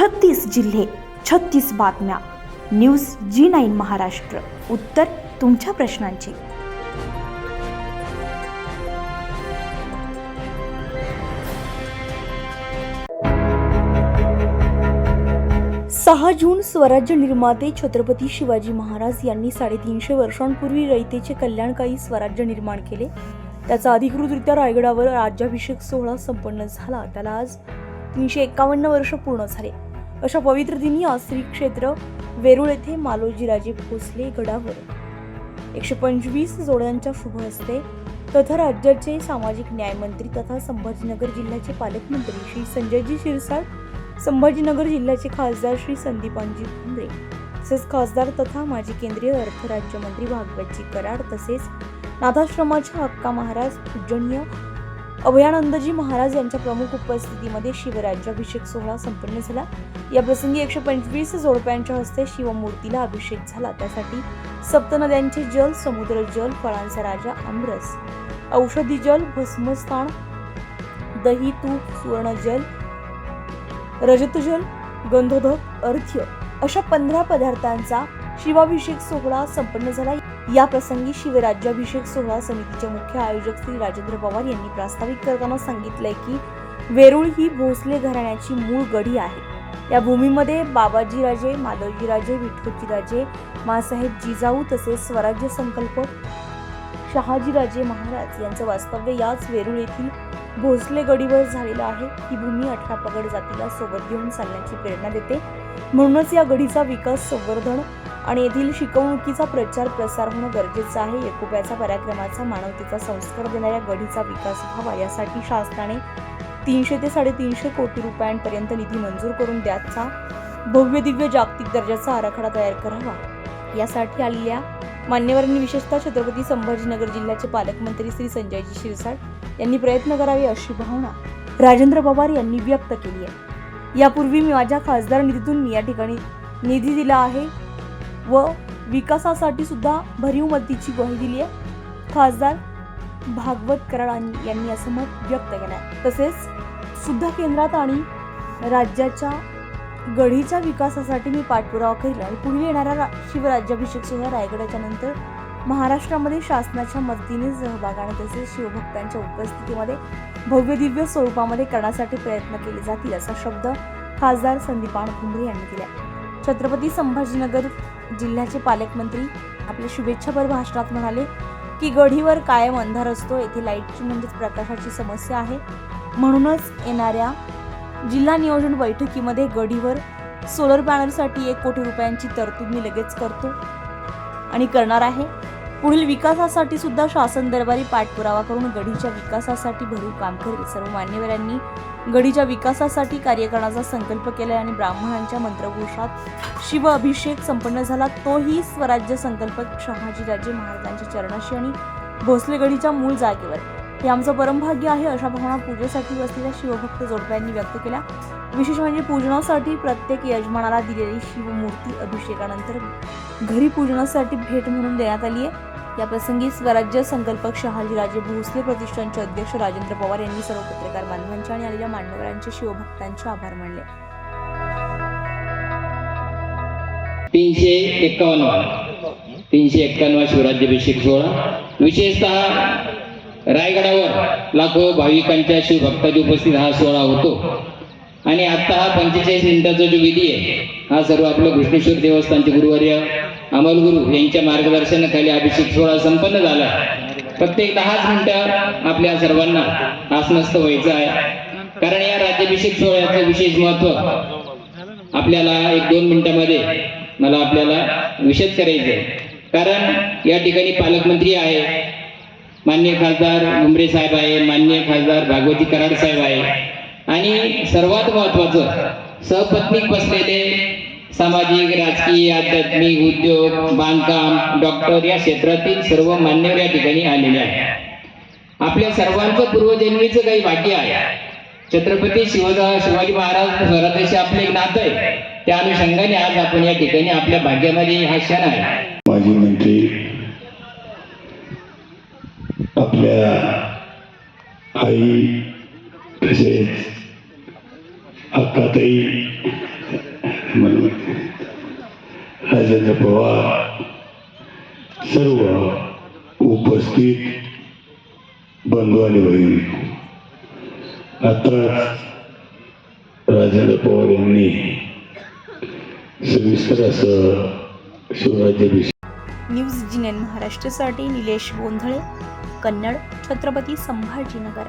छत्तीस जिल्हे छत्तीस बातम्या. News G nine Maharashtra. उत्तर तुमच्या प्रश्नांची. सहा जून स्वराज्य निर्माते छत्रपती शिवाजी महाराज यांनी साडेतीनशे वर्षांपूर्वी रयतेचे कल्याणकारी स्वराज्य निर्माण केले. त्याचा अधिकृतरित्या रायगडावर राज्याभिषेक सोहळा संपन्न झाला. त्याला आज तीनशे एकावन्न वर्ष पूर्ण झाले. अशा पवित्र दिनी आज श्री क्षेत्र वेरूळ येथे मालोजीराजे भोसले गडावर. एकशे पंचवीस जोड्यांच्या शुभ हस्ते तथा राज्याचे सामाजिक न्यायमंत्री तथा संभाजीनगर जिल्ह्याचे पालकमंत्री श्री संजयजी शिरसाट संभाजीनगर जिल्ह्याचे खासदार श्री संदीपानजी भुमरे तसेच खासदार तथा माजी केंद्रीय अर्थ राज्यमंत्री भागवतजी कराड तसेच नाथाश्रमाच्या हक्का महाराज पूजनीय अभयानंदजी महाराज यांच्या प्रमुख उपस्थितीमध्ये शिवराज्याभिषेक सोहळा संपन्न झाला. या प्रसंगी एकशे पंचवीस जोडप्यांच्या हस्ते शिवमूर्तीला अभिषेक झाला. त्यासाठी सप्त नद्यांचे जल समुद्र जल फळांचा राजा आमरस औषधी जल भस्मस्थान दही तूप सुवर्ण जल रजतजल गंधोधक अर्घ्य अशा पंधरा पदार्थांचा शिवाभिषेक सोहळा संपन्न झाला. या प्रसंगी शिवराज्याभिषेक सोहळा समितीचे मुख्य आयोजक श्री राजेंद्र पवार यांनी प्रास्ताविक करताना सांगितलंय की वेरूळ ही भोसले घराण्याची मूळ गढी आहे. या भूमीमध्ये बाबाजीराजे माधवजीराजे विठोजीराजे मासाहेब जिजाऊ तसेच स्वराज्य संकल्प शहाजीराजे महाराज यांचं वास्तव्य याच वेरूळ येथील भोसले गडीवर झालेलं आहे. ही भूमी अठरा पगड जातीला सोबत घेऊन चालण्याची प्रेरणा देते. म्हणूनच या गडीचा विकास संवर्धन आणि येथील शिकवणुकीचा प्रचार प्रसार होणं गरजेचं आहे. एकोप्याचा पराक्रमाचा मानवतेचा संस्कार देणाऱ्या गडीचा विकास व्हावा यासाठी शासनाने तीनशे ते साडेतीनशे कोटी रुपयांपर्यंत निधी मंजूर करून द्याचा भव्य दिव्य जागतिक दर्जाचा आराखडा तयार करावा. यासाठी आलेल्या मान्यवरांनी विशेषतः छत्रपती संभाजीनगर जिल्ह्याचे पालकमंत्री श्री संजयजी शिरसाट यांनी प्रयत्न करावे अशी भावना राजेंद्र पवार यांनी व्यक्त केली आहे. यापूर्वी मी माझ्या खासदार निधीतून मी या ठिकाणी निधी दिला आहे व विकासासाठी सुद्धा भरीव मदतीची ग्वाही दिली आहे. खासदार भागवत कराड यांनी असं मत व्यक्त केलं आहे. तसेच सुद्धा केंद्रात आणि राज्याच्या गढीच्या विकासासाठी मी पाठपुरावा केला आणि पुढील येणारा शिवराज्याभिषेक सोहळा रायगडाच्या नंतर महाराष्ट्रामध्ये शासनाच्या मदतीने सहभागाने तसेच शिवभक्तांच्या उपस्थितीमध्ये भव्य दिव्य स्वरूपामध्ये करण्यासाठी प्रयत्न केले जातील असा शब्द खासदार संदीपान भुमरे यांनी दिला छत्रपती संभाजीनगर जिल्ह्याचे पालकमंत्री आपल्या शुभेच्छापर भाषणात म्हणाले की गढीवर कायम अंधार असतो येथे लाईटची म्हणजेच प्रकाशाची समस्या आहे. म्हणूनच येणाऱ्या जिल्हा नियोजन बैठकीमध्ये गढीवर सोलर पॅनलसाठी एक कोटी रुपयांची तरतूद मी लगेच करतो आणि करणार आहे. पुढील विकासासाठी सुद्धा शासन दरबारी पाठपुरावा करून गढीच्या विकासासाठी भरीव काम करेल. सर्व मान्यवरांनी गढीच्या विकासासाठी कार्य करण्याचा संकल्प केला आणि ब्राह्मणांच्या मंत्रघोषात शिव अभिषेक संपन्न झाला. तोही स्वराज्य संकल्पक शहाजीराजे महाराजांच्या चरणाशी आणि भोसलेगडीच्या मूळ जागेवर. हे आमचं परमभाग्य आहे अशा भावना पूजेसाठी असलेल्या शिवभक्त जोडप्यांनी व्यक्त केल्या. विशेष म्हणजे पूजनासाठी प्रत्येक यजमानाला दिलेली शिवमूर्ती अभिषेकानंतर घरी पूजनासाठी भेट म्हणून देण्यात आली आहे. याप्रसंगी स्वराज्य संकल्पक शहाजीराजे भोसले प्रतिष्ठानचे अध्यक्ष राजेंद्र पवार यांनी सर्व पत्रकार बांधवांचे आणि आलेल्या मान्यवरांचे शिवभक्तांचे आभार मानले. तीनशे एक्कावन्न तीनशे एक्क्याण्णव शिवराज्याभिषेक सोहळा. विशेषतः रायगडावर लाखो भाविकांच्या शिवभक्ताची उपस्थित हा सोहळा होतो. आणि आता हा पंचेचाळीस मिनिटाचा जो विधी आहे हा सर्व आपलं कृष्णेश्वर देवस्थानचे गुरुवर्य अमलगुरु यांच्या मार्गदर्शनाखाली अभिषेक सोहळा संपन्न झाला. प्रत्येक दहाच मिनिटं आपल्या सर्वांना आसनस्थ व्हायचं आहे. कारण या राज्याभिषेक सोहळ्याचं विशेष महत्त्व आपल्याला एक दोन मिनिटांमध्ये मला आपल्याला विशेष करायचं आहे कारण या ठिकाणी पालकमंत्री आहे. मान्य खासदार मुंबरे साहेब आहे मान्य खासदार भागवती कराड साहेब आहे. आणि सर्वात महत्वाचं सहपत्नीक बसलेले सामाजिक राजकीय आध्यात्मिक उद्योग बांधकाम डॉक्टर या क्षेत्रातील सर्व मान्यवर या ठिकाणी आलेले आहेत. आपल्या सर्वांचं पूर्वजन्मीचं काही भाग्य आहे. छत्रपती शिवदा शिवाजी महाराज स्वराज्याशी आपले एक नातं आहे. त्या अनुषंगाने आज आपण या ठिकाणी आपल्या भाग्यामध्ये हा क्षण आहे. माजी मंत्री आपल्या आई तसेच अक्काताई राजेंद्र पवार सर्व उपस्थित बंधू आणि बहिणी आता राजेंद्र पवार यांनी सविस्तर असं शिवराज्याभिषेक न्यूज जिनेन एन महाराष्ट्रासाठी निलेश गोंधळे कन्नड छत्रपती संभाजीनगर.